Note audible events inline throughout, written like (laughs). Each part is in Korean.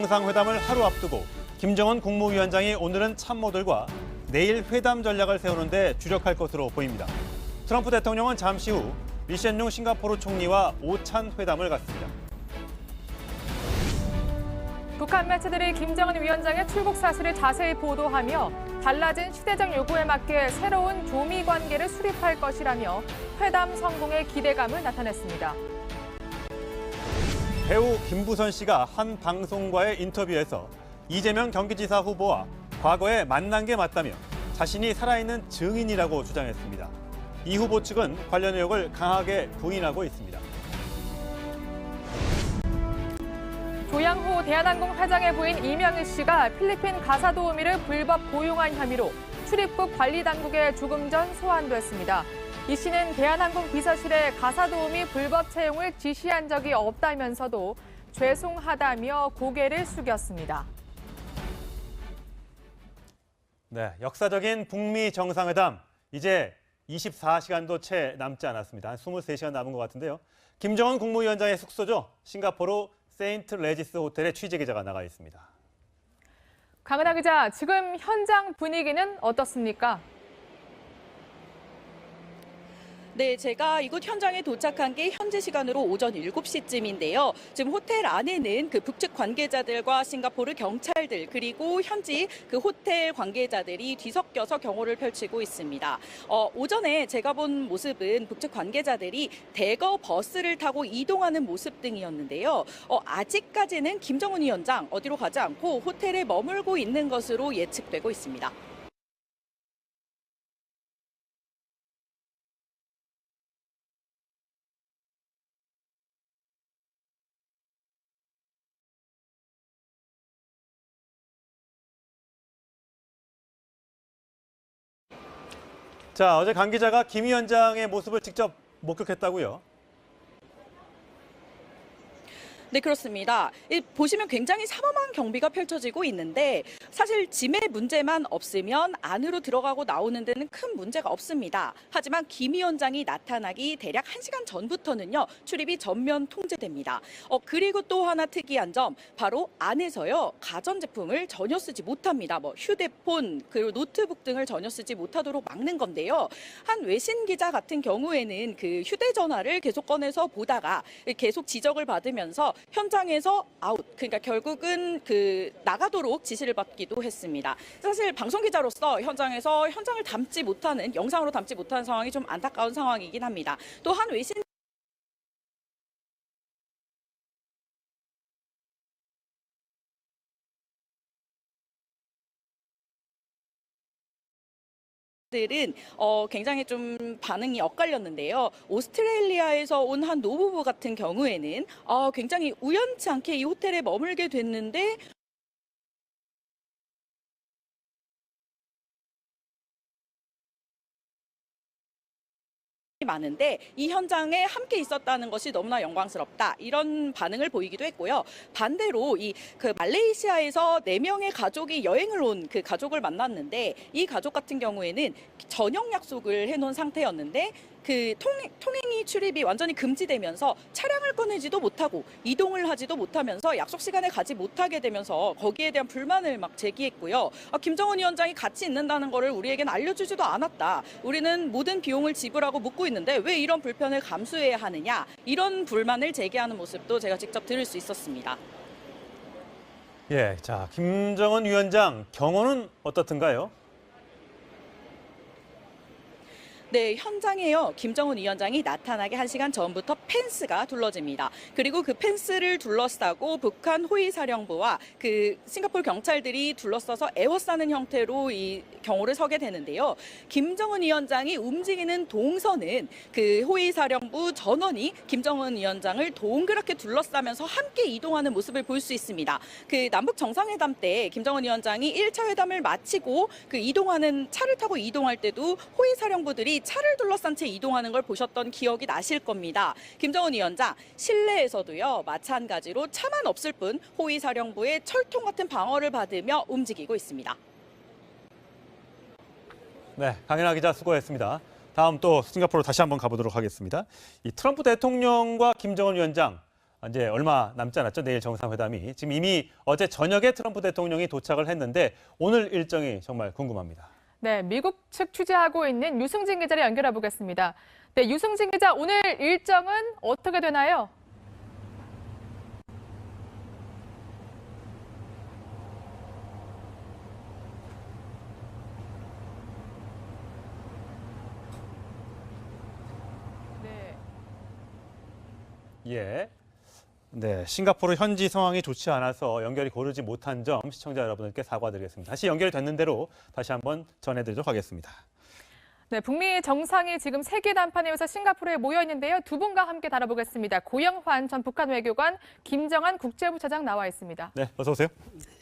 정상회담을 하루 앞두고 김정은 국무위원장이 오늘은 참모들과 내일 회담 전략을 세우는 데 주력할 것으로 보입니다. 트럼프 대통령은 잠시 후 리센용 싱가포르 총리와 오찬 회담을 갖습니다. 북한 매체들이 김정은 위원장의 출국 사실을 자세히 보도하며 달라진 시대적 요구에 맞게 새로운 조미 관계를 수립할 것이라며 회담 성공의 기대감을 나타냈습니다. 배우 김부선 씨가 한 방송과의 인터뷰에서 이재명 경기지사 후보와 과거에 만난 게 맞다며 자신이 살아있는 증인이라고 주장했습니다. 이 후보 측은 관련 의혹을 강하게 부인하고 있습니다. 조양호 대한항공 회장의 부인 이명희 씨가 필리핀 가사 도우미를 불법 고용한 혐의로 출입국 관리 당국에 조금 전 소환됐습니다. 이 씨는 대한항공 비서실에 가사 도우미 불법 채용을 지시한 적이 없다면서도 죄송하다며 고개를 숙였습니다. 네, 역사적인 북미 정상회담 이제 24시간도 채 남지 않았습니다. 한 23시간 남은 것 같은데요. 김정은 국무위원장의 숙소죠. 싱가포르 세인트 레지스 호텔에 취재 기자가 나가 있습니다. 강은하 기자, 지금 현장 분위기는 어떻습니까? 네, 제가 이곳 현장에 도착한 게 현재 시간으로 오전 7시쯤인데요. 지금 호텔 안에는 그 북측 관계자들과 싱가포르 경찰들 그리고 현지 그 호텔 관계자들이 뒤섞여서 경호를 펼치고 있습니다. 어, 오전에 제가 본 모습은 북측 관계자들이 대거 버스를 타고 이동하는 모습 등이었는데요. 어, 아직까지는 김정은 위원장 어디로 가지 않고 호텔에 머물고 있는 것으로 예측되고 있습니다. 자, 어제 강 기자가 김 위원장의 모습을 직접 목격했다고요. 네, 그렇습니다. 이, 보시면 굉장히 삼엄한 경비가 펼쳐지고 있는데 사실 짐의 문제만 없으면 안으로 들어가고 나오는 데는 큰 문제가 없습니다. 하지만 김 위원장이 나타나기 대략 1시간 전부터는요. 출입이 전면 통제됩니다. 어, 그리고 또 하나 특이한 점 바로 안에서요. 가전제품을 전혀 쓰지 못합니다. 뭐 휴대폰 그리고 노트북 등을 전혀 쓰지 못하도록 막는 건데요. 한 외신 기자 같은 경우에는 그 휴대전화를 계속 꺼내서 보다가 계속 지적을 받으면서 현장에서 아웃 그러니까 결국은 그 나가도록 지시를 받기도 했습니다. 사실 방송 기자로서 현장에서 현장을 담지 못하는 영상으로 담지 못하는 상황이 좀 안타까운 상황이긴 합니다. 또한 외신 들은 어, 굉장히 좀 반응이 엇갈렸는데요. 오스트레일리아에서 온 한 노부부 같은 경우에는 어, 굉장히 우연치 않게 이 호텔에 머물게 됐는데 많은데 이 현장에 함께 있었다는 것이 너무나 영광스럽다. 이런 반응을 보이기도 했고요. 반대로 이 그 말레이시아에서 네 명의 가족이 여행을 온 그 가족을 만났는데 이 가족 같은 경우에는 저녁 약속을 해놓은 상태였는데 그 통행, 통행이 출입이 완전히 금지되면서 차량을 꺼내지도 못하고 이동을 하지도 못하면서 약속 시간에 가지 못하게 되면서 거기에 대한 불만을 막 제기했고요. 아, 김정은 위원장이 같이 있는다는 거를 우리에겐 알려주지도 않았다. 우리는 모든 비용을 지불하고 묵고 있는데 왜 이런 불편을 감수해야 하느냐. 이런 불만을 제기하는 모습도 제가 직접 들을 수 있었습니다. 예, 자, 김정은 위원장 경호는 어떻든가요? 네, 현장에요. 김정은 위원장이 나타나기 한시간 전부터 펜스가 둘러집니다. 그리고 그 펜스를 둘러싸고 북한 호위사령부와 그 싱가포르 경찰들이 둘러싸서 에워싸는 형태로 이 경호를 서게 되는데요. 김정은 위원장이 움직이는 동선은 그 호위사령부 전원이 김정은 위원장을 동그랗게 둘러싸면서 함께 이동하는 모습을 볼 수 있습니다. 그 남북 정상회담 때 김정은 위원장이 1차 회담을 마치고 그 이동하는 차를 타고 이동할 때도 호위사령부들이 차를 둘러싼 채 이동하는 걸 보셨던 기억이 나실 겁니다. 김정은 위원장 실내에서도요 마찬가지로 차만 없을 뿐 호위 사령부의 철통 같은 방어를 받으며 움직이고 있습니다. 네, 강연아 기자 수고했습니다. 다음 또 싱가포르 다시 한번 가보도록 하겠습니다. 이 트럼프 대통령과 김정은 위원장 이제 얼마 남지 않았죠. 내일 정상회담이. 지금 이미 어제 저녁에 트럼프 대통령이 도착을 했는데 오늘 일정이 정말 궁금합니다. 네, 미국 측 취재하고 있는 유승진 기자를 연결해 보겠습니다. 네, 유승진 기자, 오늘 일정은 어떻게 되나요? 네. 예. 네, 싱가포르 현지 상황이 좋지 않아서 연결이 고르지 못한 점 시청자 여러분들께 사과드리겠습니다. 다시 연결이 됐는 대로 다시 한번 전해드리도록 하겠습니다. 네, 북미 정상이 지금 세계 단판에 위해서 싱가포르에 모여 있는데요. 두 분과 함께 다뤄보겠습니다. 고영환 전 북한 외교관, 김정한 국제부차장 나와 있습니다. 네, 어서 오세요.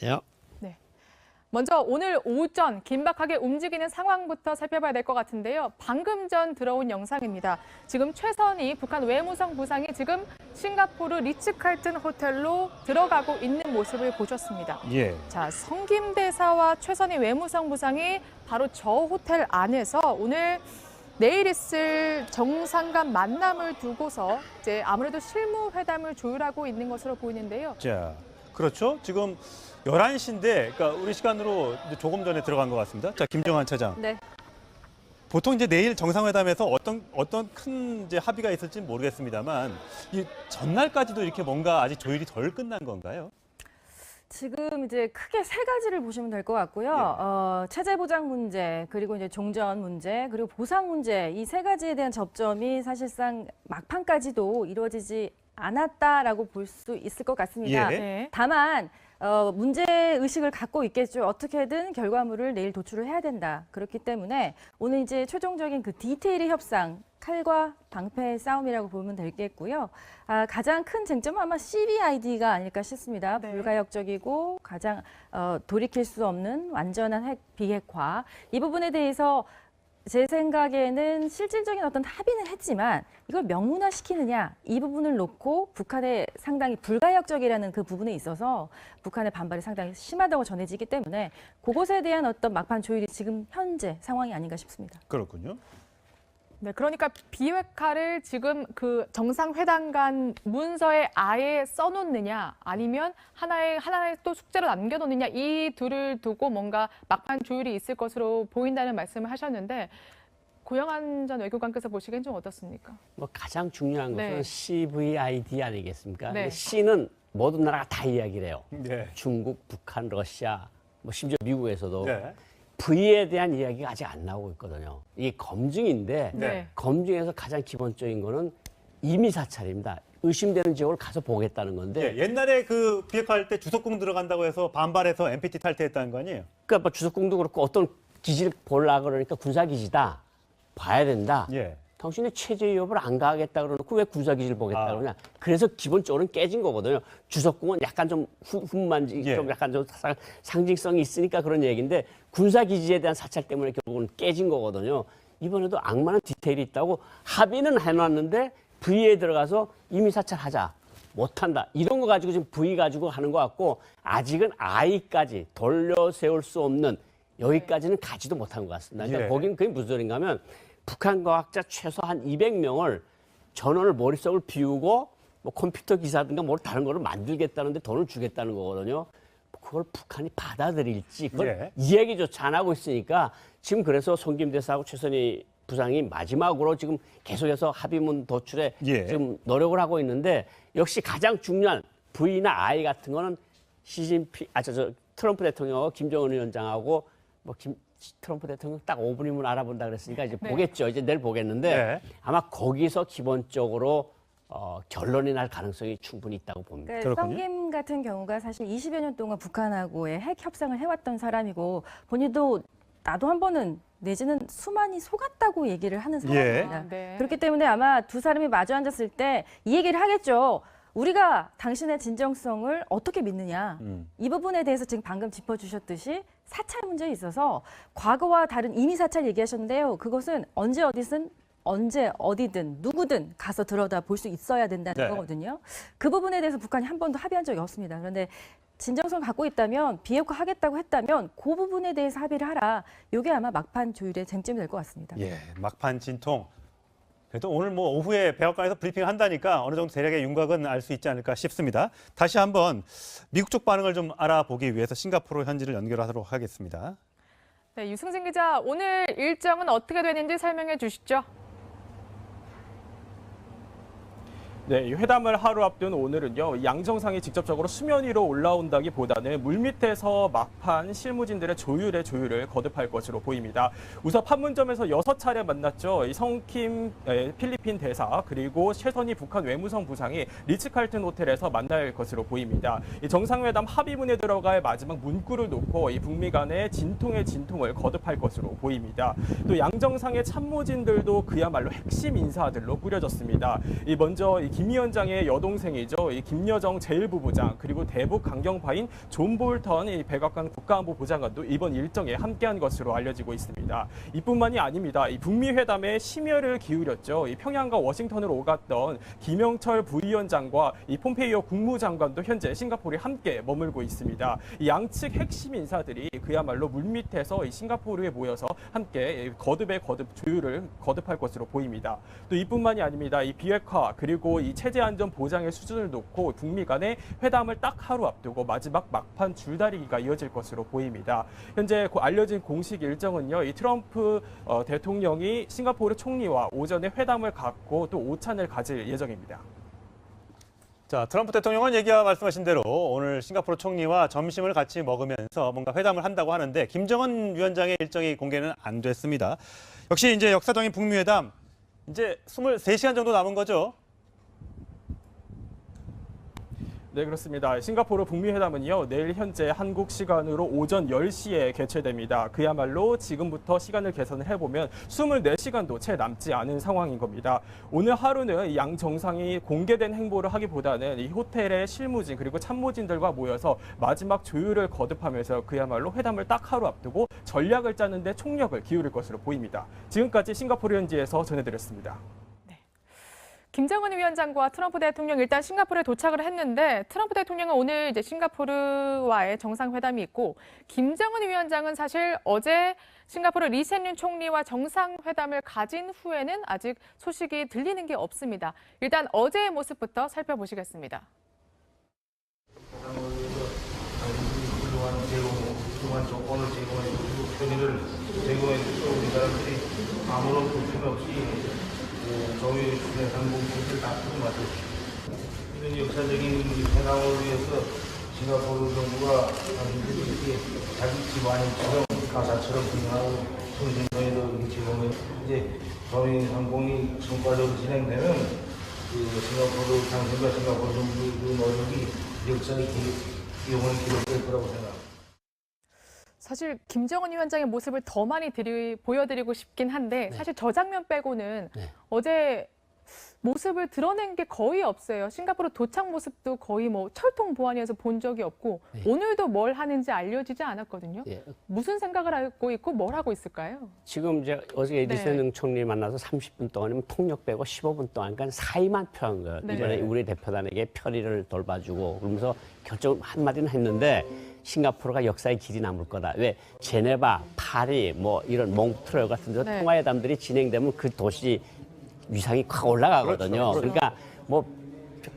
예. 먼저 오늘 오전 긴박하게 움직이는 상황부터 살펴봐야 될 것 같은데요. 방금 전 들어온 영상입니다. 지금 최선희 북한 외무성 부상이 지금 싱가포르 리츠칼튼 호텔로 들어가고 있는 모습을 보셨습니다. 예. 자, 성김 대사와 최선희 외무성 부상이 바로 저 호텔 안에서 오늘 내일 있을 정상간 만남을 두고서 이제 아무래도 실무 회담을 조율하고 있는 것으로 보이는데요. 자, 그렇죠. 지금 11시인데, 그러니까 우리 시간으로 조금 전에 들어간 것 같습니다. 자, 김정한 차장. 네. 보통 이제 내일 정상회담에서 어떤 어떤 큰 이제 합의가 있을지 는 모르겠습니다만 이 전날까지도 이렇게 뭔가 아직 조율이 덜 끝난 건가요? 지금 이제 크게 세 가지를 보시면 될 것 같고요. 예. 어, 체제 보장 문제, 그리고 이제 종전 문제, 그리고 보상 문제 이 세 가지에 대한 접점이 사실상 막판까지도 이루어지지 않았다라고 볼 수 있을 것 같습니다. 예. 네. 다만 어, 문제 의식을 갖고 있겠죠. 어떻게든 결과물을 내일 도출을 해야 된다. 그렇기 때문에 오늘 이제 최종적인 그 디테일의 협상, 칼과 방패의 싸움이라고 보면 되겠고요. 아, 가장 큰 쟁점은 아마 CBID가 아닐까 싶습니다. 네. 불가역적이고 가장 어, 돌이킬 수 없는 완전한 핵 비핵화 이 부분에 대해서 제 생각에는 실질적인 어떤 합의는 했지만 이걸 명문화 시키느냐 이 부분을 놓고 북한의 상당히 불가역적이라는 그 부분에 있어서 북한의 반발이 상당히 심하다고 전해지기 때문에 그것에 대한 어떤 막판 조율이 지금 현재 상황이 아닌가 싶습니다. 그렇군요. 네, 그러니까 비핵화를 지금 그 정상회담 간 문서에 아예 써놓느냐 아니면 하나의 하나의 또 숙제로 남겨놓느냐 이 둘을 두고 뭔가 막판 조율이 있을 것으로 보인다는 말씀을 하셨는데 고영한 전 외교관께서 보시기엔 좀 어떻습니까? 뭐 가장 중요한 것은 네. CVID 아니겠습니까? 네. 근데 C는 모든 나라가 다 이야기를 해요. 네. 중국, 북한, 러시아, 뭐 심지어 미국에서도 네. V에 대한 이야기가 아직 안 나오고 있거든요. 이게 검증인데 네. 검증에서 가장 기본적인 거는 임의 사찰입니다. 의심되는 지역을 가서 보겠다는 건데 예, 옛날에 그 비핵화할 때 주석공 들어간다고 해서 반발해서 NPT 탈퇴했다는 거 아니에요? 그러니까 뭐 주석궁도 그렇고 어떤 기지를 볼라 그러니까 군사기지다 봐야 된다. 예. 당신의 체제 위협을 안 가하겠다 그러놓고 왜 군사기지를 보겠다 아. 그러냐. 그래서 기본적으로는 깨진 거거든요. 주석궁은 약간 좀 후- 훈만지, 예. 좀 약간 좀 상- 상징성이 있으니까 그런 얘기인데 군사기지에 대한 사찰 때문에 결국은 깨진 거거든요. 이번에도 악마는 디테일이 있다고 합의는 해놨는데 V에 들어가서 이미 사찰하자. 못한다. 이런 거 가지고 지금 V 가지고 하는 것 같고 아직은 I까지 돌려 세울 수 없는 여기까지는 가지도 못한 것 같습니다. 그러니까 예. 거긴 그게 무슨 소린가 하면 북한 과학자 최소 한 200명을 전원을 머릿속을 비우고 뭐 컴퓨터 기사든가 뭐 다른 거를 만들겠다는데 돈을 주겠다는 거거든요. 그걸 북한이 받아들일지 그걸 예. 이야기조차 안 하고 있으니까 지금 그래서 송김 대사하고 최선희 부상이 마지막으로 지금 계속해서 합의문 도출에 예. 지금 노력을 하고 있는데 역시 가장 중요한 V나 I 같은 거는 시진피 아저 저 트럼프 대통령하고 김정은 위원장하고 뭐 김 트럼프 대통령 딱 5분이면 알아본다 그랬으니까 이제 네. 보겠죠. 이제 내일 보겠는데 네. 아마 거기서 기본적으로 어, 결론이 날 가능성이 충분히 있다고 봅니다. 그러니까 그렇군요. 성김 같은 경우가 사실 20여 년 동안 북한하고의 핵 협상을 해왔던 사람이고 본인도 나도 한 번은 내지는 수많이 속았다고 얘기를 하는 사람입니다. 아, 네. 그렇기 때문에 아마 두 사람이 마주 앉았을 때 이 얘기를 하겠죠. 우리가 당신의 진정성을 어떻게 믿느냐. 음. 이 부분에 대해서 지금 방금 짚어주셨듯이 사찰 문제에 있어서 과거와 다른 이미 사찰 얘기하셨는데요. 그것은 언제 어디든 언제 어디든 누구든 가서 들여다 볼 수 있어야 된다는 네. 거거든요. 그 부분에 대해서 북한이 한 번도 합의한 적이 없습니다. 그런데 진정성을 갖고 있다면 비핵화 하겠다고 했다면 그 부분에 대해서 합의를 하라. 이게 아마 막판 조율의 쟁점이 될 것 같습니다. 예, 막판 진통 그래도 오늘 뭐 오후에 백악관에서 브리핑 한다니까 어느 정도 대략의 윤곽은 알 수 있지 않을까 싶습니다. 다시 한번 미국 쪽 반응을 좀 알아보기 위해서 싱가포르 현지를 연결하도록 하겠습니다. 네, 유승진 기자, 오늘 일정은 어떻게 되는지 설명해 주시죠. 네, 이 회담을 하루 앞둔 오늘은요, 양 정상이 직접적으로 수면 위로 올라온다기보다는 물밑에서 막판 실무진들의 조율의 조율을 거듭할 것으로 보입니다. 우선 판문점에서 여섯 차례 만났죠. 이 성킴 에, 필리핀 대사 그리고 최선희 북한 외무성 부상이 리츠칼튼 호텔에서 만날 것으로 보입니다. 이 정상회담 합의문에 들어갈 마지막 문구를 놓고 이 북미 간의 진통의 진통을 거듭할 것으로 보입니다. 또 양 정상의 참모진들도 그야말로 핵심 인사들로 꾸려졌습니다. 이 먼저 이김 위원장의 여동생이죠. 이 김여정 제1부부장 그리고 대북 강경파인 존 볼턴 이 백악관 국가안보보좌관도 이번 일정에 함께한 것으로 알려지고 있습니다. 이뿐만이 아닙니다. 이 북미 회담에 심혈을 기울였죠. 이 평양과 워싱턴으로 오갔던 김영철 부위원장과 이 폼페이오 국무장관도 현재 싱가포르에 함께 머물고 있습니다. 이 양측 핵심 인사들이 그야말로 물밑에서 이 싱가포르에 모여서 함께 거듭의 거듭 조율을 거듭할 것으로 보입니다. 또 이뿐만이 아닙니다. 이 비핵화 그리고 이 체제 안전 보장의 수준을 놓고 북미 간의 회담을 딱 하루 앞두고 마지막 막판 줄다리기가 이어질 것으로 보입니다. 현재 고- 알려진 공식 일정은요. 이 트럼프 어, 대통령이 싱가포르 총리와 오전에 회담을 갖고 또 오찬을 가질 예정입니다. 자, 트럼프 대통령은 얘기와 말씀하신 대로 오늘 싱가포르 총리와 점심을 같이 먹으면서 뭔가 회담을 한다고 하는데 김정은 위원장의 일정이 공개는 안 됐습니다. 역시 이제 역사적인 북미 회담 이제 23시간 정도 남은 거죠. 네, 그렇습니다. 싱가포르 북미 회담은요. 내일 현재 한국 시간으로 오전 10시에 개최됩니다. 그야말로 지금부터 시간을 계산을 해보면 24시간도 채 남지 않은 상황인 겁니다. 오늘 하루는 이양 정상이 공개된 행보를 하기보다는 이 호텔의 실무진 그리고 참모진들과 모여서 마지막 조율을 거듭하면서 그야말로 회담을 딱 하루 앞두고 전략을 짜는데 총력을 기울일 것으로 보입니다. 지금까지 싱가포르 현지에서 전해드렸습니다. 김정은 위원장과 트럼프 대통령 일단 싱가포르에 도착을 했는데 트럼프 대통령은 오늘 이제 싱가포르와의 정상회담이 있고 김정은 위원장은 사실 어제 싱가포르 리센윤 총리와 정상회담을 가진 후에는 아직 소식이 들리는 게 없습니다. 일단 어제의 모습부터 살펴보시겠습니다. 제공해 주고 편의를 제공해 주고 우리 사람들이 아무런 불편 없이 그 정유의 항공기를 다 맡았습니다. 이런 역사적인 회담을 위해서 싱가포르 정부가 자기 집안처럼 가사처럼 통신선에도 이렇게 제공해 이제 정유 항공이 성과적으로 진행되면 그 싱가포르 당신과 싱가포르 정부의 그 노력이 역사의 기록될 거라고 생각합니다. 사실 김정은 위원장의 모습을 더 많이 드리, 보여드리고 싶긴 한데 사실 저 장면 빼고는 네. 어제 모습을 드러낸 게 거의 없어요. 싱가포르 도착 모습도 거의 뭐 철통 보안이어서 본 적이 없고 네. 오늘도 뭘 하는지 알려지지 않았거든요. 예. 무슨 생각을 하고 있고 뭘 하고 있을까요? 지금 이제 어제 네. 리센능 총리 만나서 30분 동안이면 통역 빼고 15분 동안 그러니까 사이만 표한 거예요. 네. 이번에 우리 대표단에게 편의를 돌봐주고 그러면서 결정 한마디는 했는데 싱가포르가 역사의 길이 남을 거다. 왜 제네바, 파리, 뭐 이런 몽트레 같은 데서 네. 통화회담들이 진행되면 그 도시 위상이 확 올라가거든요. 그렇죠. 그러니까 뭐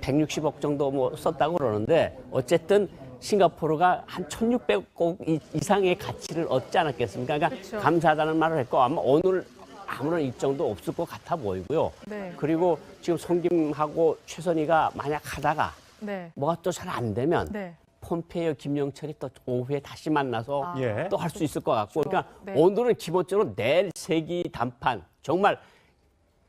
160억 정도 뭐 썼다고 그러는데 어쨌든 싱가포르가 한 1,600억 이- 이상의 가치를 얻지 않았겠습니까? 그러니까 그렇죠. 감사하다는 말을 했고 아마 오늘 아무런 일정도 없을 것 같아 보이고요. 네. 그리고 지금 송김하고 최선희가 만약 하다가 네. 뭐가 또 잘 안 되면 네. 폼페이오 김영철이 또 오후에 다시 만나서 아. 예. 또 할 수 있을 것 같고 그렇죠. 그러니까 네. 오늘은 기본적으로 내일 세기 단판 정말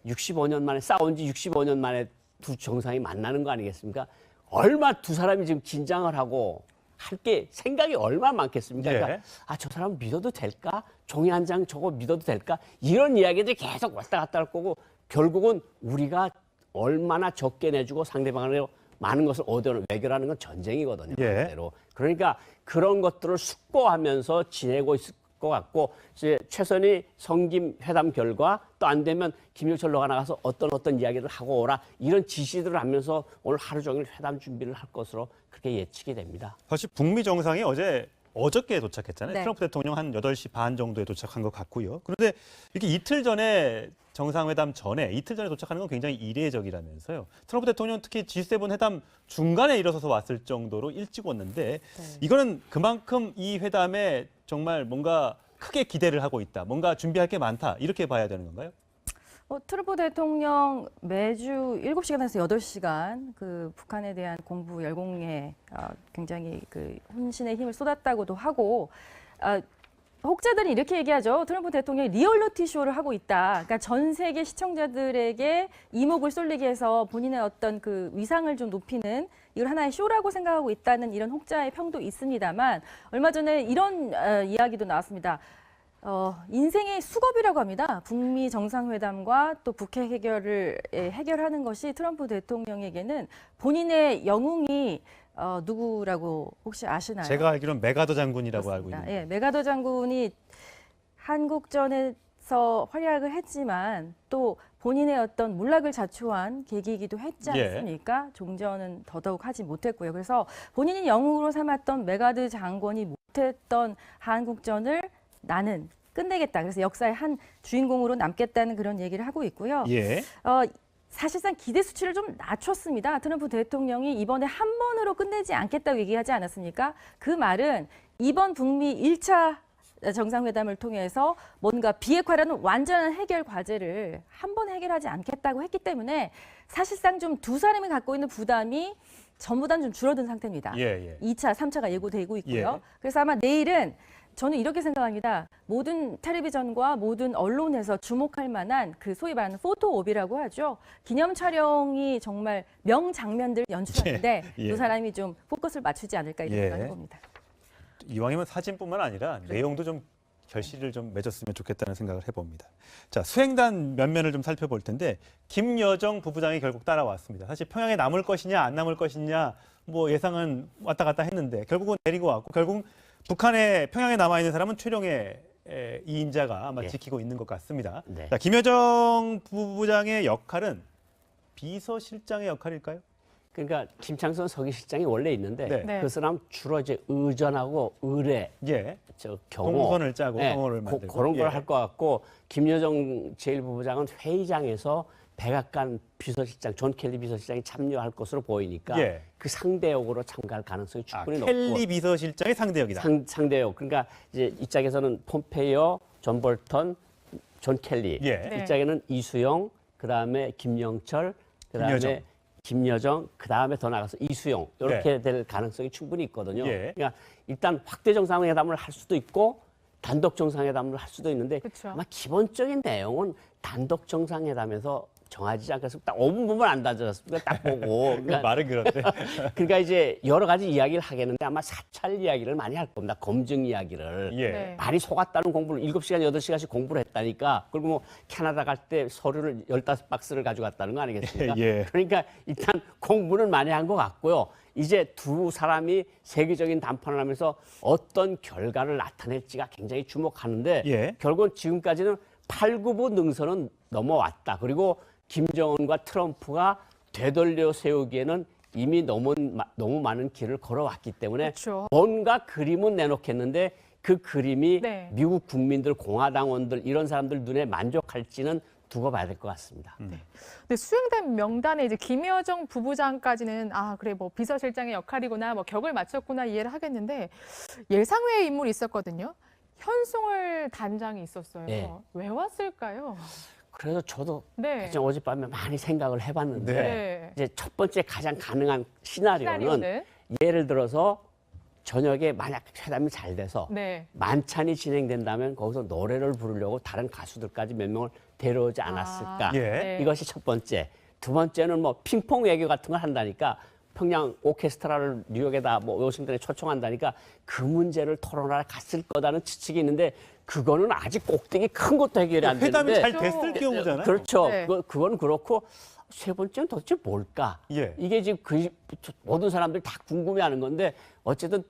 65년 만에 싸운 지 65년 만에 두 정상이 만나는 거 아니겠습니까? 얼마 두 사람이 지금 긴장을 하고 할 게 생각이 얼마나 많겠습니까? 예. 그러니까 아저 사람 믿어도 될까? 종이 한 장 저거 믿어도 될까? 이런 이야기들이 계속 왔다 갔다 할 거고 결국은 우리가 얼마나 적게 내주고 상대방을 많은 것을 얻어 외교라는 건 전쟁이거든요. 예. 반대로. 그러니까 그런 것들을 숙고하면서 지내고 있을 것 같고 이제 최선희 성김 회담 결과 또 안 되면 김영철로가 나가서 어떤 어떤 이야기를 하고 오라 이런 지시들을 하면서 오늘 하루 종일 회담 준비를 할 것으로 그렇게 예측이 됩니다. 사실 북미 정상이 어제 어저께 도착했잖아요. 네. 트럼프 대통령 한 8시 반 정도에 도착한 것 같고요. 그런데 이렇게 이틀 전에 정상회담 전에 이틀 전에 도착하는 건 굉장히 이례적이라면서요. 트럼프 대통령 특히 G7 회담 중간에 일어서서 왔을 정도로 일찍 왔는데 네. 이거는 그만큼 이 회담에 정말 뭔가 크게 기대를 하고 있다. 뭔가 준비할 게 많다. 이렇게 봐야 되는 건가요? 어, 트럼프 대통령 매주 7시간에서 8시간 그 북한에 대한 공부 열공에 어, 굉장히 그 혼신의 힘을 쏟았다고도 하고 아, 혹자들은 이렇게 얘기하죠. 트럼프 대통령이 리얼리티 쇼를 하고 있다. 그러니까 전 세계 시청자들에게 이목을 쏠리게 해서 본인의 어떤 그 위상을 좀 높이는 이걸 하나의 쇼라고 생각하고 있다는 이런 혹자의 평도 있습니다만 얼마 전에 이런 어, 이야기도 나왔습니다. 어, 인생의 수겁이라고 합니다. 북미 정상회담과 또 북핵 해결을 예, 해결하는 것이 트럼프 대통령에게는 본인의 영웅이 어, 누구라고 혹시 아시나요? 제가 알기로는 메가더 장군이라고 알고 그렇습니다. 있는데. 예, 메가더 장군이 한국전에서 활약을 했지만 또 본인의 어떤 몰락을 자초한 계기이기도 했지 예. 않습니까? 종전은 더더욱 하지 못했고요. 그래서 본인이 영웅으로 삼았던 메가드 장군이 못했던 한국전을 나는 끝내겠다. 그래서 역사의 한 주인공으로 남겠다는 그런 얘기를 하고 있고요. 예. 어, 사실상 기대 수치를 좀 낮췄습니다. 트럼프 대통령이 이번에 한 번으로 끝내지 않겠다고 얘기하지 않았습니까? 그 말은 이번 북미 1차 정상회담을 통해서 뭔가 비핵화라는 완전한 해결 과제를 한 번 해결하지 않겠다고 했기 때문에 사실상 좀 두 사람이 갖고 있는 부담이 전보다는 좀 줄어든 상태입니다. 예, 예. 2차, 3차가 예고되고 있고요. 예. 그래서 아마 내일은 저는 이렇게 생각합니다. 모든 텔레비전과 모든 언론에서 주목할 만한 그 소위 말하는 포토옵이라고 하죠. 기념 촬영이 정말 명장면들 연출하는데 (laughs) 예, 예. 두 사람이 좀 포커스를 맞추지 않을까 이런 예. 생각을 봅니다. 이왕이면 사진뿐만 아니라 그렇죠. 내용도 좀 결실을 좀 맺었으면 좋겠다는 생각을 해봅니다. 자 수행단 면면을 좀 살펴볼 텐데 김여정 부부장이 결국 따라왔습니다. 사실 평양에 남을 것이냐 안 남을 것이냐 뭐 예상은 왔다 갔다 했는데 결국은 데리고 왔고 결국 북한에 평양에 남아 있는 사람은 최룡의 에, 이인자가 아마 예. 지키고 있는 것 같습니다. 네. 자 김여정 부부장의 역할은 비서실장의 역할일까요? 그러니까 김창선 서기실장이 원래 있는데 네. 네. 그 사람 주로 이제 의전하고 의뢰, 예. 저 경호, 공무선을 짜고 네, 경호를 고- 만들고 그런 예. 걸할것 같고 김여정 제1부부장은 회의장에서 백악관 비서실장 존 켈리 비서실장이 참여할 것으로 보이니까 예. 그 상대역으로 참가할 가능성이 아, 충분히 켈리 높고 비서실장의 상대역이다. 상, 상대역 그러니까 이제 이 짝에서는 폼페이오, 존 볼턴, 존 켈리 예. 네. 이 짝에는 이수영, 그 다음에 김영철, 그 다음에 김여정. 김여정, 그다음에 더 나가서 이수용 이렇게 될 가능성이 충분히 있거든요. 예. 그러니까 일단 확대 정상회담을 할 수도 있고 단독 정상회담을 할 수도 있는데 그쵸. 아마 기본적인 내용은 단독 정상회담에서 정하지 않겠습니까? 딱 5분 보면 안 다졌습니까? 딱 보고. (laughs) 그러니까, 말은 그런데 (laughs) 그러니까 이제 여러 가지 이야기를 하겠는데 아마 사찰 이야기를 많이 할 겁니다. 검증 이야기를. 예. 네. 많이 속았다는 공부를 7시간, 8시간씩 공부를 했다니까. 그리고 뭐 캐나다 갈 때 서류를 15박스를 가져갔다는 거 아니겠습니까? (laughs) 예. 그러니까 일단 공부는 많이 한 것 같고요. 이제 두 사람이 세계적인 담판을 하면서 어떤 결과를 나타낼지가 굉장히 주목하는데 예. 결국은 지금까지는 8, 9부 능선은 넘어왔다. 그리고 김정은과 트럼프가 되돌려 세우기에는 이미 너무, 마- 너무 많은 길을 걸어왔기 때문에 그렇죠. 뭔가 그림은 내놓겠는데 그 그림이 네. 미국 국민들, 공화당원들 이런 사람들 눈에 만족할지는 두고 봐야 될 것 같습니다. 근데 수행된 명단에 이제 김여정 부부장까지는 아 그래 뭐 비서실장의 역할이구나 뭐 격을 맞췄구나 이해를 하겠는데 예상외의 인물이 있었거든요. 현송월 단장이 있었어요. 네. 왜 왔을까요? 그래서 저도 네. 사실 어젯밤에 많이 생각을 해봤는데 네. 이제 첫 번째 가장 가능한 시나리오는 시나리오는 예를 들어서 저녁에 만약 회담이 잘 돼서 네. 만찬이 진행된다면 거기서 노래를 부르려고 다른 가수들까지 몇 명을 데려오지 않았을까. 아, 예. 네. 이것이 첫 번째. 두 번째는 뭐 핑퐁 외교 같은 걸 한다니까 평양 오케스트라를 뉴욕에다 뭐 워싱턴에 초청한다니까 그 문제를 토론하러 갔을 거다는 추측이 있는데 그거는 아직 꼭대기 큰 것도 해결이 안 회담이 되는데 잘 됐을 경우잖아요. 그렇죠. 네. 그, 그건 그렇고 세 번째는 도대체 뭘까? 예. 이게 지금 그 모든 사람들이 다 궁금해하는 건데 어쨌든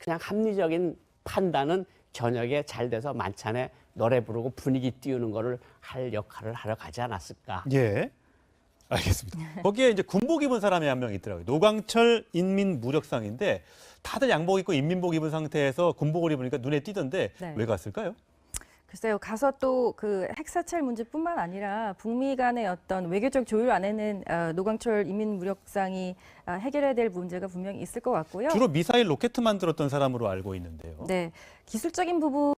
그냥 합리적인 판단은 저녁에 잘 돼서 만찬에 노래 부르고 분위기 띄우는 거를 할 역할을 하러 가지 않았을까? 예. 알겠습니다. 거기에 이제 군복 입은 사람이 한 명 있더라고요. 노광철 인민 무력상인데 다들 양복 입고 인민복 입은 상태에서 군복을 입으니까 눈에 띄던데 네. 왜 갔을까요? 글쎄요, 가서 또 그 핵사찰 문제뿐만 아니라 북미 간의 어떤 외교적 조율 안에는 어, 노광철 인민 무력상이 아, 해결해야 될 문제가 분명히 있을 것 같고요. 주로 미사일 로켓 만들었던 사람으로 알고 있는데요. 네, 기술적인 부분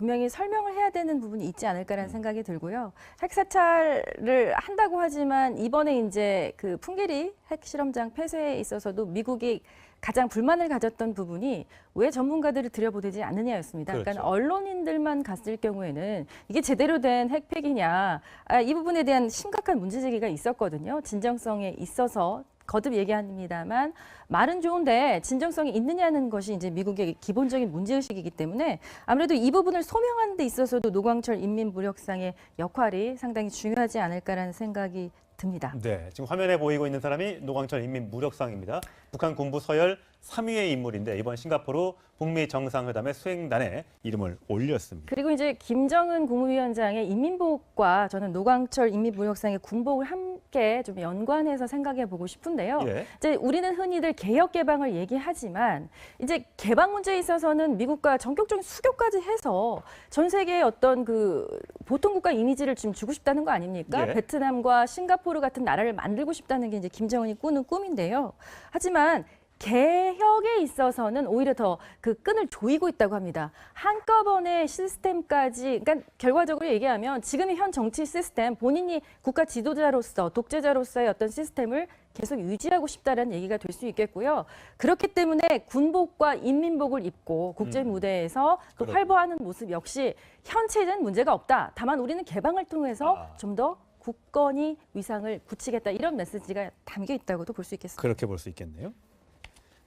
분명히 설명을 해야 되는 부분이 있지 않을까라는 음. 생각이 들고요. 핵사찰을 한다고 하지만 이번에 이제 그 풍계리 핵실험장 폐쇄에 있어서도 미국이 가장 불만을 가졌던 부분이 왜 전문가들을 들여보내지 않느냐였습니다. 그러니까 그렇죠. 언론인들만 갔을 경우에는 이게 제대로 된 핵폐기냐 아, 이 부분에 대한 심각한 문제 제기가 있었거든요. 진정성에 있어서 거듭 얘기합니다만 말은 좋은데 진정성이 있느냐는 것이 이제 미국의 기본적인 문제의식이기 때문에 아무래도 이 부분을 소명하는 데 있어서도 노광철 인민무력상의 역할이 상당히 중요하지 않을까라는 생각이 듭니다. 네, 지금 화면에 보이고 있는 사람이 노광철 인민무력상입니다. 북한 군부 서열 3위의 인물인데 이번 싱가포르 북미 정상회담의 수행단에 이름을 올렸습니다. 그리고 이제 김정은 국무위원장의 인민복과 저는 노광철 인민무력상의 군복을 함께 좀 연관해서 생각해 보고 싶은데요. 예. 이제 우리는 흔히들 개혁 개방을 얘기하지만 이제 개방 문제에 있어서는 미국과 전격적인 수교까지 해서 전 세계의 어떤 그 보통 국가 이미지를 지금 주고 싶다는 거 아닙니까? 예. 베트남과 싱가포르 같은 나라를 만들고 싶다는 게 이제 김정은이 꾸는 꿈인데요. 하지만 개혁에 있어서는 오히려 더 그 끈을 조이고 있다고 합니다. 한꺼번에 시스템까지, 그러니까 결과적으로 얘기하면 지금의 현 정치 시스템, 본인이 국가 지도자로서, 독재자로서의 어떤 시스템을 계속 유지하고 싶다는 얘기가 될 수 있겠고요. 그렇기 때문에 군복과 인민복을 입고 국제 음. 무대에서 또 그렇군요. 활보하는 모습 역시 현 체제는 문제가 없다. 다만 우리는 개방을 통해서 아. 좀더 굳건히 위상을 굳히겠다 이런 메시지가 담겨 있다고도 볼 수 있겠습니다. 그렇게 볼 수 있겠네요.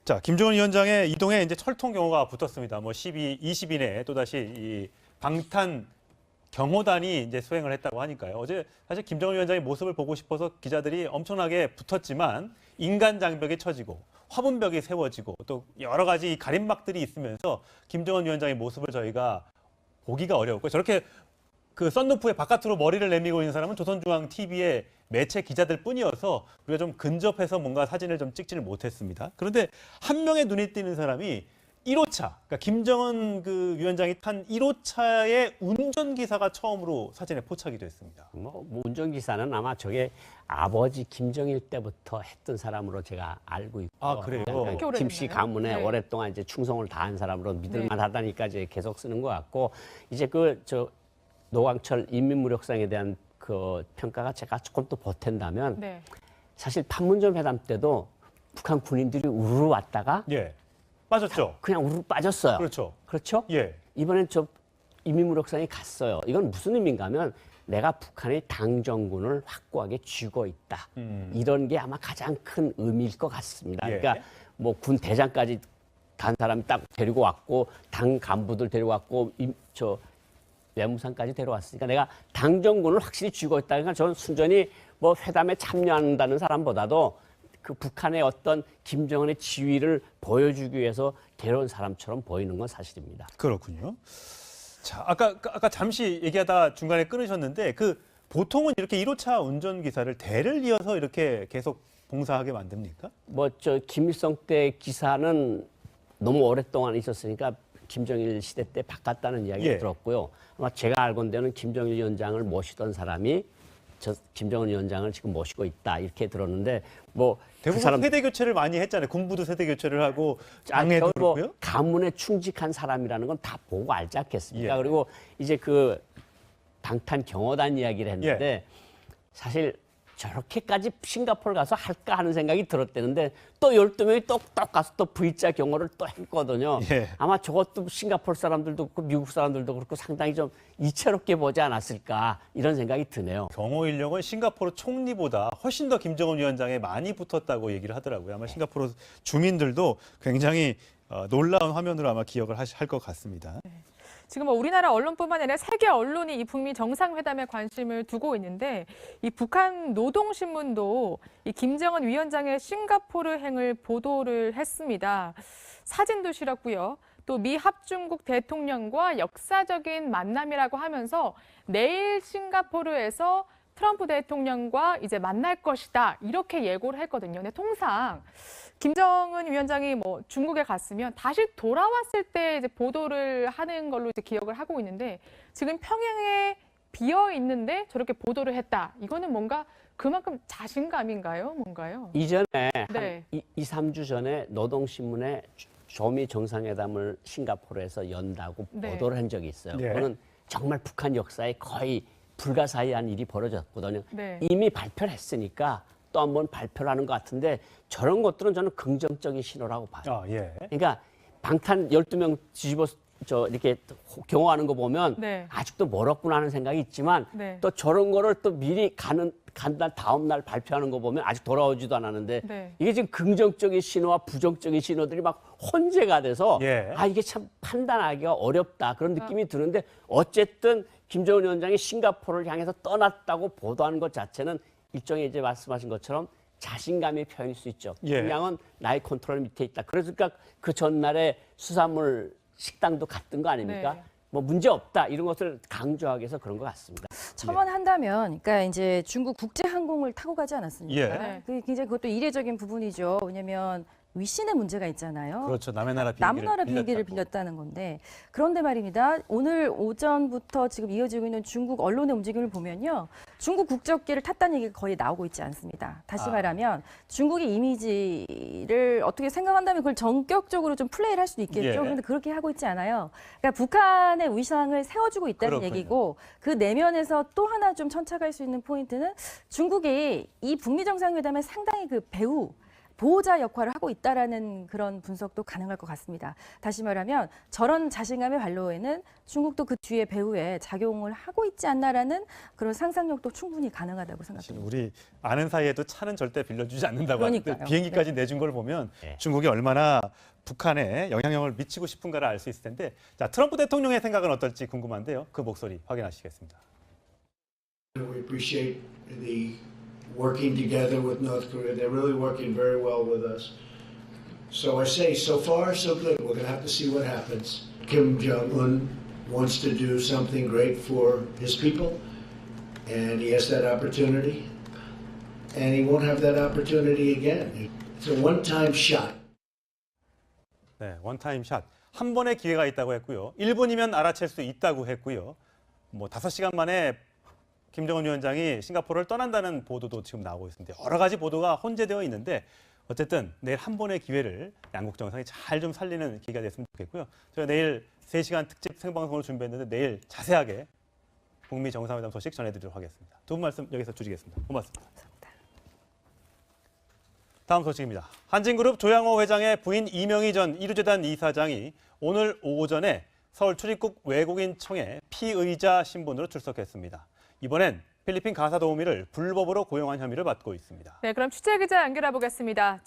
자, 김정은 위원장의 이동에 이제 철통 경호가 붙었습니다. 뭐 12, 20일 내에 또다시 이 방탄 경호단이 이제 수행을 했다고 하니까요. 어제 사실 김정은 위원장의 모습을 보고 싶어서 기자들이 엄청나게 붙었지만 인간 장벽이 쳐지고 화분벽이 세워지고 또 여러 가지 가림막들이 있으면서 김정은 위원장의 모습을 저희가 보기가 어려웠고 저렇게 그 썬루프의 바깥으로 머리를 내밀고 있는 사람은 조선중앙 TV의 매체 기자들 뿐이어서 우리가 좀 근접해서 뭔가 사진을 좀 찍지를 못했습니다. 그런데 한 명의 눈에 띄는 사람이 1호차, 그러니까 김정은 그 위원장이 탄 1호차의 운전기사가 처음으로 사진에 포착이 됐습니다. 뭐 운전기사는 아마 저게 아버지 김정일 때부터 했던 사람으로 제가 알고 있고 아, 그래요? 오래 김씨? 가문에 네. 오랫동안 이제 충성을 다한 사람으로 믿을만 네. 하다니까 이제 계속 쓰는 것 같고 이제 그 저 노광철 인민무력상에 대한 그 평가가 제가 조금 또 보탠다면 네. 사실 판문점 회담 때도 북한 군인들이 우르르 왔다가 예. 빠졌죠? 그냥 우르르 빠졌어요. 그렇죠. 그렇죠? 예. 이번엔 저 인민무력상이 갔어요. 이건 무슨 의미인가 하면 내가 북한의 당정군을 확고하게 쥐고 있다. 음. 이런 게 아마 가장 큰 의미일 것 같습니다. 예. 그러니까 뭐 군 대장까지 간 사람이 딱 데리고 왔고 당 간부들 데려왔고 임- 저 외무상까지 데려왔으니까 내가 당정군을 확실히 쥐고 있다. 그러니까 저는 순전히 뭐 회담에 참여한다는 사람보다도 그 북한의 어떤 김정은의 지위를 보여주기 위해서 데려온 사람처럼 보이는 건 사실입니다. 그렇군요. 자, 아까 아까 잠시 얘기하다 중간에 끊으셨는데 그 보통은 이렇게 1호차 운전기사를 대를 이어서 이렇게 계속 봉사하게 만듭니까? 뭐 저 김일성 때 기사는 너무 오랫동안 있었으니까 김정일 시대 때 바꿨다는 이야기 예. 를 들었고요. 아마 제가 알건대는 김정일 위원장을 모시던 사람이 저 김정은 위원장을 지금 모시고 있다 이렇게 들었는데 뭐그 대부분 사람 세대 교체를 많이 했잖아요. 군부도 세대 교체를 하고 아, 장애도 저뭐 그렇고요. 가문에 충직한 사람이라는 건 다 보고 알지 않겠습니까? 예. 그리고 이제 그 방탄 경호단 이야기를 했는데 예. 사실 저렇게까지 싱가포르 가서 할까 하는 생각이 들었대는데 또 12명이 똑똑 가서 또 V자 경호를 또 했거든요. 예. 아마 저것도 싱가포르 사람들도 그렇고 미국 사람들도 그렇고 상당히 좀 이채롭게 보지 않았을까 이런 생각이 드네요. 경호 인력은 싱가포르 총리보다 훨씬 더 김정은 위원장에 많이 붙었다고 얘기를 하더라고요. 아마 싱가포르 주민들도 굉장히 어, 놀라운 화면으로 아마 기억을 할 것 같습니다. 지금 뭐 우리나라 언론뿐만 아니라 세계 언론이 이 북미 정상회담에 관심을 두고 있는데 이 북한 노동신문도 이 김정은 위원장의 싱가포르 행을 보도를 했습니다. 사진도 실었고요. 또 미 합중국 대통령과 역사적인 만남이라고 하면서 내일 싱가포르에서 트럼프 대통령과 이제 만날 것이다 이렇게 예고를 했거든요. 근데 통상 김정은 위원장이 뭐 중국에 갔으면 다시 돌아왔을 때 이제 보도를 하는 걸로 이제 기억을 하고 있는데 지금 평양에 비어 있는데 저렇게 보도를 했다. 이거는 뭔가 그만큼 자신감인가요? 뭔가요? 이전에 네. 한 2, 3주 전에 노동신문에 조미 정상회담을 싱가포르에서 연다고 네. 보도를 한 적이 있어요. 예. 그거는 정말 북한 역사에 거의 불가사의한 일이 벌어졌거든요. 네. 이미 발표를 했으니까 또 한 번 발표를 하는 것 같은데 저런 것들은 저는 긍정적인 신호라고 봐요. 아, 예. 그러니까 방탄 12명 뒤집어 저 이렇게 경호하는 거 보면 네. 아직도 멀었구나 하는 생각이 있지만 네. 또 저런 거를 또 미리 가는 간날 다음 날 발표하는 거 보면 아직 돌아오지도 않았는데 네. 이게 지금 긍정적인 신호와 부정적인 신호들이 막 혼재가 돼서 예. 아 이게 참 판단하기가 어렵다 그런 느낌이 드는데 어쨌든 김정은 위원장이 싱가포르를 향해서 떠났다고 보도하는 것 자체는 일종의 이제 말씀하신 것처럼 자신감의 표현일 수 있죠. 예. 평양은 나의 컨트롤 밑에 있다. 그러니까 그 전날에 수산물 식당도 갔던 거 아닙니까? 네. 뭐 문제 없다 이런 것을 강조하기 위해서 그런 것 같습니다. 첨언한다면, 그러니까 이제 중국 국제 항공을 타고 가지 않았습니까? 예. 네. 그 굉장히 그것도 이례적인 부분이죠. 왜냐하면 위신의 문제가 있잖아요. 그렇죠. 남의 나라 비행기를 남은 나라 비행기를. 빌렸다는 건데 그런데 말입니다. 오늘 오전부터 지금 이어지고 있는 중국 언론의 움직임을 보면요. 중국 국적기를 탔다는 얘기가 거의 나오고 있지 않습니다. 다시 아. 말하면 중국의 이미지를 어떻게 생각한다면 그걸 전격적으로 좀 플레이를 할 수도 있겠죠. 예. 그런데 그렇게 하고 있지 않아요. 그러니까 북한의 위상을 세워주고 있다는 그렇군요. 얘기고 그 내면에서 또 하나 좀 천착할 수 있는 포인트는 중국이 이 북미 정상회담에 상당히 그 배후 보호자 역할을 하고 있다라는 그런 분석도 가능할 것 같습니다. 다시 말하면 저런 자신감의 발로에는 중국도 그 뒤에 배후에 작용을 하고 있지 않나라는 그런 상상력도 충분히 가능하다고 생각합니다. 우리 아는 사이에도 차는 절대 빌려주지 않는다고 하는데 그러니까요. 비행기까지 내준 걸 보면 네. 중국이 얼마나 북한에 영향력을 미치고 싶은가를 알 수 있을 텐데 자 트럼프 대통령의 생각은 어떨지 궁금한데요. 그 목소리 확인하시겠습니다. We appreciate the working together with North Korea. They're really working very well with us. So I say, so far, so good. We're going to have to see what happens. Kim Jong un wants to do something great for his people, and he has that opportunity. And he won't have that opportunity again. It's a one time shot. 네, 원타임 샷. 한 번의 기회가 있다고 했고요. 1분이면 알아챌 수 있다고 했고요. 뭐 5시간 만에 김정은 위원장이 싱가포르를 떠난다는 보도도 지금 나오고 있습니다. 여러 가지 보도가 혼재되어 있는데 어쨌든 내일 한 번의 기회를 양국 정상이 잘 좀 살리는 기회가 됐으면 좋겠고요. 저희가 내일 3시간 특집 생방송을 준비했는데 내일 자세하게 북미 정상회담 소식 전해드리도록 하겠습니다. 두 분 말씀 여기서 줄이겠습니다. 고맙습니다. 다음 소식입니다. 한진그룹 조양호 회장의 부인 이명희 전 이루재단 이사장이 오늘 오전에 서울 출입국 외국인청에 피의자 신분으로 출석했습니다. 이번엔 필리핀 가사 도우미를 불법으로 고용한 혐의를 받고 있습니다. 네, 그럼 취재 기자 연결해 보겠습니다.